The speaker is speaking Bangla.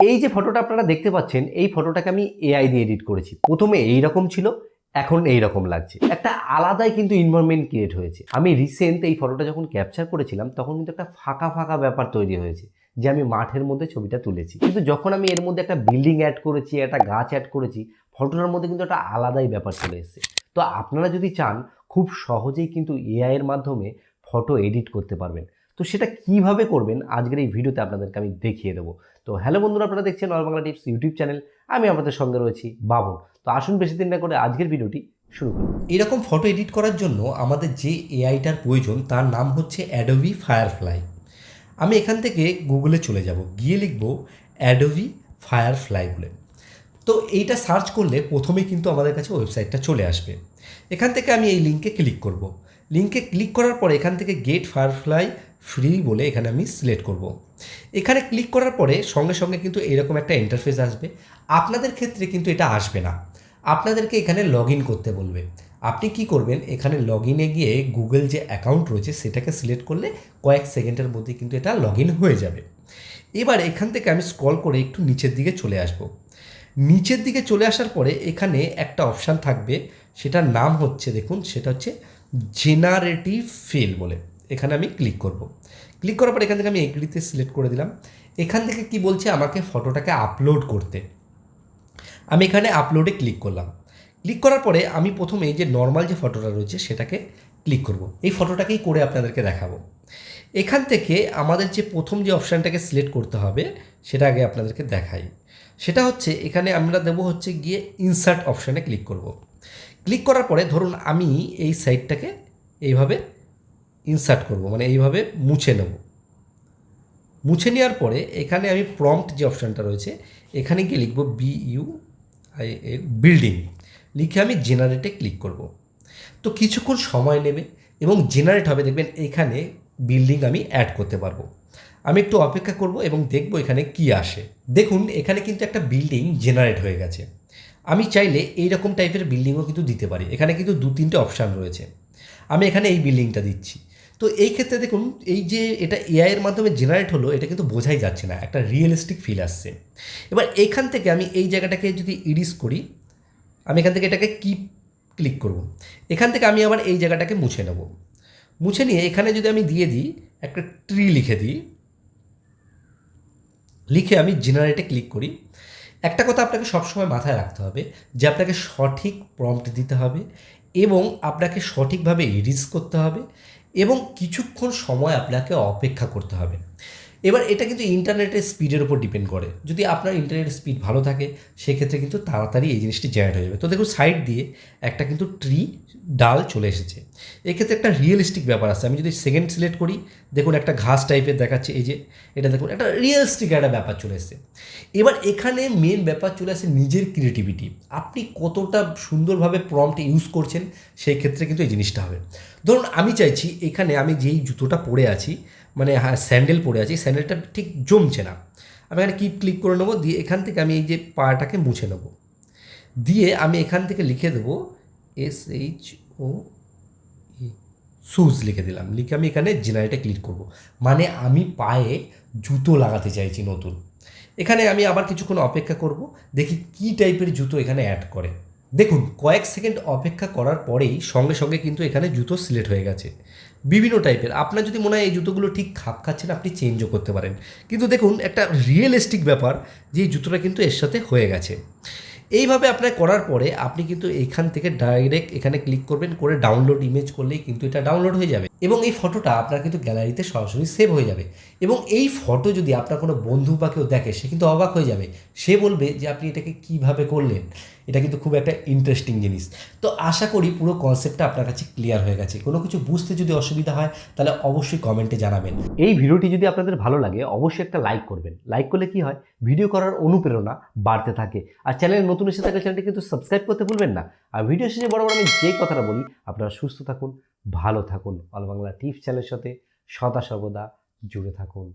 এই যে ফটোটা আপনারা দেখতে পাচ্ছেন, এই ফটোটাকে আমি এআই দিয়ে এডিট করেছি। প্রথমে এই রকম ছিল, এখন এই রকম লাগছে। একটা আলাদাই কিন্তু ইনভারনমেন্ট ক্রিয়েট হয়েছে। আমি রিসেন্ট এই ফটোটা যখন ক্যাপচার করেছিলাম, তখন কিন্তু একটা ফাঁকা ফাঁকা ব্যাপার তৈরি হয়েছে, যে আমি মাঠের মধ্যে ছবিটা তুলেছি। কিন্তু যখন আমি এর মধ্যে একটা বিল্ডিং অ্যাড করেছি, একটা গাছ অ্যাড করেছি ফটোটার মধ্যে কিন্তু একটা আলাদাই ব্যাপার চলে এসেছে। তো আপনারা যদি চান, খুব সহজেই কিন্তু এআইয়ের মাধ্যমে ফটো এডিট করতে পারবেন। তো সেটা কীভাবে করবেন? আজকের এই ভিডিওতে আপনাদেরকে আমি দেখিয়ে দেবো। তো হ্যালো বন্ধুরা, আপনারা দেখছেন all Bangla tips YouTube channel. আমি আপনাদের সঙ্গে রয়েছি বাবন তো আসুন বেশি দিন না করে আজকের ভিডিওটি শুরু করুন এরকম ফটো এডিট করার জন্য আমাদের যে এআইটার প্রয়োজন, তার নাম হচ্ছে অ্যাডোবি ফায়ারফ্লাই আমি এখান থেকে গুগলে চলে যাব। গিয়ে লিখব অ্যাডোবি ফায়ারফ্লাই বলে। তো এইটা সার্চ করলে প্রথমেই কিন্তু আমাদের কাছে ওয়েবসাইটটা চলে আসবে। এখান থেকে আমি এই লিঙ্কে ক্লিক করব। লিঙ্কে ক্লিক করার পরে এখান থেকে গেট ফায়ারফ্লাই ফ্রি বলে এখানে আমি সিলেক্ট করব। এখানে ক্লিক করার পরে সঙ্গে সঙ্গে কিন্তু এরকম একটা ইন্টারফেস আসবে। আপনাদের ক্ষেত্রে কিন্তু এটা আসবে না। আপনাদেরকে এখানে লগ করতে বলবে। আপনি কি করবেন? এখানে লগ ইনে গিয়ে গুগল যে অ্যাকাউন্ট রয়েছে সেটাকে সিলেক্ট করলে কয়েক সেকেন্ডের মধ্যে কিন্তু এটা লগ হয়ে যাবে। এবার এখান থেকে আমি স্ক্রল করে একটু নিচের দিকে চলে আসব। নিচের দিকে চলে আসার পরে এখানে একটা অপশান থাকবে। সেটার নাম হচ্ছে, দেখুন, সেটা হচ্ছে জেনারেটিভ ফেল বলে। এখানে আমি ক্লিক করব। ক্লিক করার পর এখান থেকে আমি এগ্রিতে সিলেক্ট করে দিলাম। এখান থেকে কি বলছে? আমাকে ফটোটাকে আপলোড করতে। আমি এখানে আপলোডে ক্লিক করলাম। ক্লিক করার পরে আমি প্রথমে যে নর্মাল যে ফটোটা রয়েছে সেটাকে ক্লিক করব। এই ফটোটাকেই করে আপনাদেরকে দেখাবো। এখান থেকে আমাদের যে প্রথম যে অপশানটাকে সিলেক্ট করতে হবে, সেটা আগে আপনাদেরকে দেখাই। সেটা হচ্ছে এখানে আমরা দেবো হচ্ছে গিয়ে ইনসার্ট অপশানে ক্লিক করব। ক্লিক করার পরে ধরুন আমি এই সাইটটাকে এইভাবে ইনসার্ট করব মানে এইভাবে মুছে নেব। মুছে নেওয়ার পরে এখানে আমি প্রম্পট যে অপশানটা রয়েছে, এখানে গিয়ে লিখব বি ইউ আই বিল্ডিং লিখে আমি জেনারেটে ক্লিক করব। তো কিছুক্ষণ সময় নেবে এবং জেনারেট হবে, দেখবেন এখানে বিল্ডিং আমি অ্যাড করতে পারব। আমি একটু অপেক্ষা করব এবং দেখব এখানে কি আসে। দেখুন, এখানে কিন্তু একটা বিল্ডিং জেনারেট হয়ে গেছে। আমি চাইলে এই রকম টাইপের বিল্ডিংও কিন্তু দিতে পারি। এখানে কিন্তু দু তিনটে অপশান রয়েছে। আমি এখানে এই বিল্ডিংটা দিচ্ছি। তো এই ক্ষেত্রে দেখুন, এই যে এটা এআইয়ের মাধ্যমে জেনারেট হলো, এটা কিন্তু বোঝাই যাচ্ছে না, একটা রিয়েলিস্টিক ফিল আসছে। এবার এখান থেকে আমি এই জায়গাটাকে যদি ইডিস করি, আমি এখান থেকে এটাকে কি ক্লিক করব। এখান থেকে আমি আবার এই জায়গাটাকে মুছে নেব। মুছে নিয়ে এখানে যদি আমি দিয়ে দিই, একটা ট্রি লিখে দিই, লিখে আমি জেনারেটে ক্লিক করি। একটা কথা আপনাকে সবসময় মাথায় রাখতে হবে, যে আপনাকে সঠিক প্রম্পট দিতে হবে এবং আপনাকে সঠিকভাবে এডিস করতে হবে এবং কিছুক্ষণ সময় আপনাকে অপেক্ষা করতে হবে। এবার এটা কিন্তু ইন্টারনেটের স্পিডের উপর ডিপেন্ড করে। যদি আপনার ইন্টারনেটের স্পিড ভালো থাকে, সেক্ষেত্রে কিন্তু তাড়াতাড়ি এই জিনিসটি জেনারেট হয়ে যাবে। তো দেখুন, সাইড দিয়ে একটা কিন্তু ট্রি ডাল চলে এসেছে। এক্ষেত্রে একটা রিয়েলিস্টিক ব্যাপার আছে। আমি যদি সেকেন্ড সিলেক্ট করি, দেখুন একটা ঘাস টাইপের দেখাচ্ছে, এই যে এটা দেখুন, একটা রিয়েলিস্টিক একটা ব্যাপার চলে এসেছে। এবার এখানে মেন ব্যাপার চলে আসে নিজের ক্রিয়েটিভিটি। আপনি কতটা সুন্দরভাবে প্রম্পট ইউজ করছেন, সেই ক্ষেত্রে কিন্তু এই জিনিসটা হবে। ধরুন আমি চাইছি এখানে আমি যেই জুতোটা পরে আছি মানে হ্যাঁ স্যান্ডেল পরে আছি স্যান্ডেলটা ঠিক জমছে না। আমি এখানে কিপ ক্লিক করে নেব, দিয়ে এখান থেকে আমি এই যে পাটাকে মুছে নেব। দিয়ে আমি এখান থেকে লিখে দেবো এস এইচ ও শুজ লিখে দিলাম। লিখে আমি এখানে জেনারেটে ক্লিক করব। মানে আমি পায়ে জুতো লাগাতে চাইছি নতুন। এখানে আমি আবার কিছুক্ষণ অপেক্ষা করব, দেখি কি টাইপের জুতো এখানে অ্যাড করে। দেখুন, কয়েক সেকেন্ড অপেক্ষা করার পরেই সঙ্গে সঙ্গে কিন্তু এখানে জুতো সিলেক্ট হয়ে গেছে। বিভিন্ন টাইপের। আপনার যদি মনে হয় এই জুতোগুলো ঠিক খাপ খাচ্ছে না আপনি চেঞ্জও করতে পারেন। কিন্তু দেখুন, একটা রিয়েলিস্টিক ব্যাপার যে এই জুতোটা কিন্তু এর সাথে হয়ে গেছে। এইভাবে আপনার করার পরে আপনি কিন্তু এখান থেকে ডাইরেক্ট এখানে ক্লিক করবেন, করে ডাউনলোড ইমেজ করলেই কিন্তু এটা ডাউনলোড হয়ে যাবে। এবং এই ফটোটা আপনার কিন্তু গ্যালারিতে সরাসরি সেভ হয়ে যাবে। এবং এই ফটো যদি আপনার কোনো বন্ধু বা কেউ দেখে, সে কিন্তু অবাক হয়ে যাবে। সে বলবে যে, আপনি এটাকে কীভাবে করলেন? এটা কিন্তু খুব একটা ইন্টারেস্টিং জিনিস। তো আশা করি পুরো কনসেপ্টটা আপনার কাছে ক্লিয়ার হয়ে গেছে। কোনো কিছু বুঝতে যদি অসুবিধা হয়, তাহলে অবশ্যই কমেন্টে জানাবেন। এই ভিডিওটি যদি আপনাদের ভালো লাগে, অবশ্যই একটা লাইক করবেন। লাইক করলে কি হয়? ভিডিও করার অনুপ্রেরণা বাড়তে থাকে। আর চ্যানেল নতুন এসে থাকলে চ্যানেলটি কিন্তু সাবস্ক্রাইব করতে ভুলবেন না। আর ভিডিও শেষে বড় বড় আমি যে কথাটা বলি, আপনারা সুস্থ থাকুন, ভালো থাকুন। অল বাংলা টিপস চ্যানেলের সাথে সদা সর্বদা জুড়ে থাকুন।